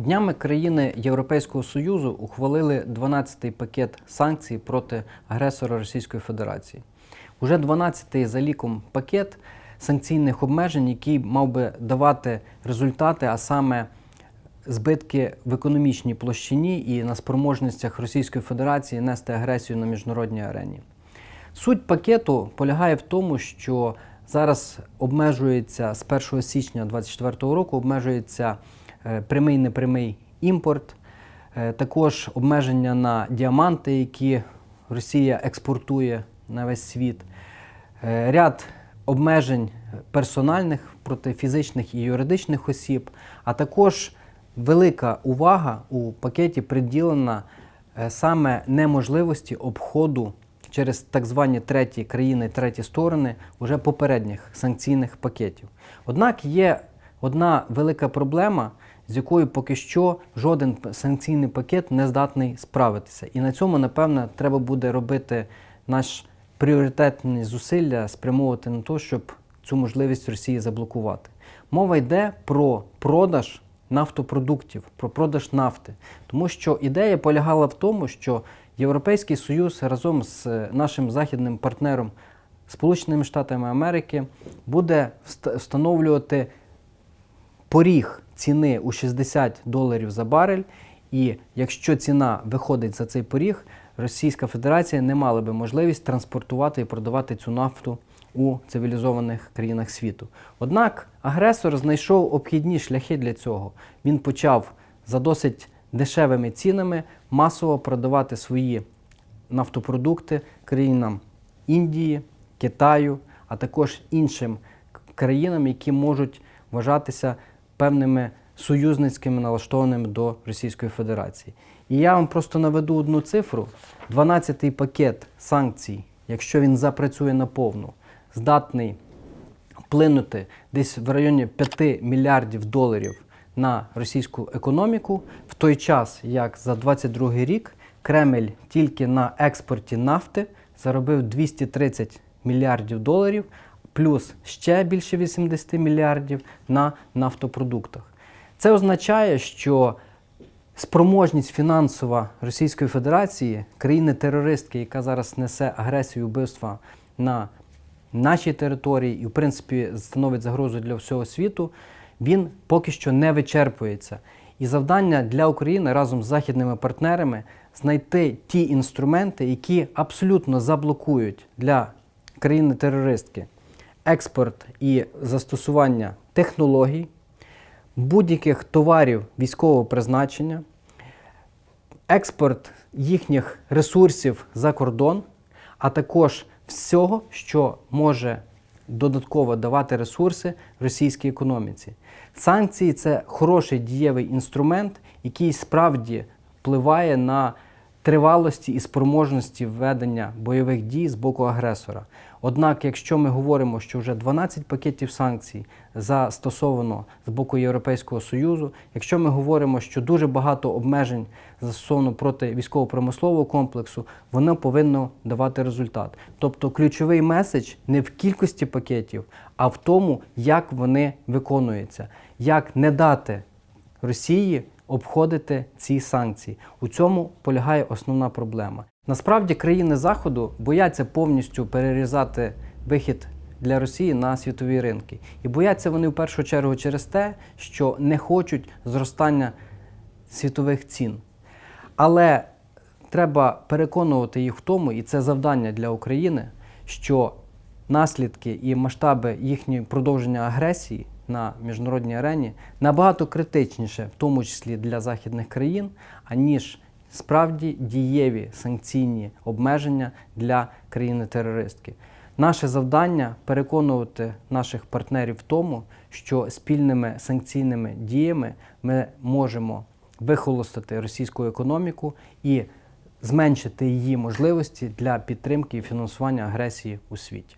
Днями країни Європейського Союзу ухвалили 12-й пакет санкцій проти агресора Російської Федерації. Уже 12-й за ліком пакет санкційних обмежень, який мав би давати результати, а саме збитки в економічній площині і на спроможностях Російської Федерації нести агресію на міжнародній арені. Суть пакету полягає в тому, що зараз обмежується з 1 січня 2024 року обмежується прямий непрямий імпорт, е, також обмеження на діаманти, які Росія експортує на весь світ, е, ряд обмежень персональних проти фізичних і юридичних осіб, а також велика увага у пакеті приділена е, саме неможливості обходу через так звані треті країни, треті сторони уже попередніх санкційних пакетів. Однак є одна велика проблема, з якою поки що жоден санкційний пакет не здатний справитися. І на цьому, напевно, треба буде робити наш пріоритетні зусилля спрямовувати на те, щоб цю можливість Росії заблокувати. Мова йде про продаж нафтопродуктів, про продаж нафти. Тому що ідея полягала в тому, що Європейський Союз разом з е, нашим західним партнером Сполученими Штатами Америки буде встановлювати поріг ціни у 60 доларів за барель. І якщо ціна виходить за цей поріг, Російська Федерація не мала би можливість транспортувати і продавати цю нафту у цивілізованих країнах світу. Однак агресор знайшов обхідні шляхи для цього. Він почав за досить дешевими цінами масово продавати свої нафтопродукти країнам Індії, Китаю, а також іншим країнам, які можуть вважатися певними союзницькими налаштованими до Російської Федерації. І я вам просто наведу одну цифру: 12-й пакет санкцій, якщо він запрацює наповну, здатний вплинути десь в районі 5 мільярдів доларів на російську економіку, в той час, як за 22 рік Кремль тільки на експорті нафти заробив 230 мільярдів доларів, плюс ще більше 80 мільярдів на нафтопродуктах. Це означає, що спроможність фінансова Російської Федерації, країни-терористки, яка зараз несе агресію вбивства на нашій території і, в принципі, становить загрозу для всього світу, він поки що не вичерпується. І завдання для України разом з західними партнерами знайти ті інструменти, які абсолютно заблокують для країни-терористки експорт і застосування технологій, будь-яких товарів військового призначення, експорт їхніх ресурсів за кордон, а також всього, що може додатково давати ресурси російській економіці. Санкції це хороший дієвий інструмент, який справді впливає на тривалості і спроможності ведення бойових дій з боку агресора. Однак, якщо ми говоримо, що вже 12 пакетів санкцій застосовано з боку Європейського Союзу, якщо ми говоримо, що дуже багато обмежень застосовано проти військово-промислового комплексу, воно повинно давати результат. Тобто ключовий меседж не в кількості пакетів, а в тому, як вони виконуються, як не дати Росії обходити ці санкції. У цьому полягає основна проблема. Насправді країни Заходу бояться повністю перерізати вихід для Росії на світові ринки. І бояться вони в першу чергу через те, що не хочуть зростання світових цін. Але треба переконувати їх в тому, і це завдання для України, що наслідки і масштаби їхньої продовження агресії на міжнародній арені набагато критичніше, в тому числі для західних країн, аніж справді дієві санкційні обмеження для країни-терористки. Наше завдання переконувати наших партнерів в тому, що спільними санкційними діями ми можемо вихолостити російську економіку і зменшити її можливості для підтримки і фінансування агресії у світі.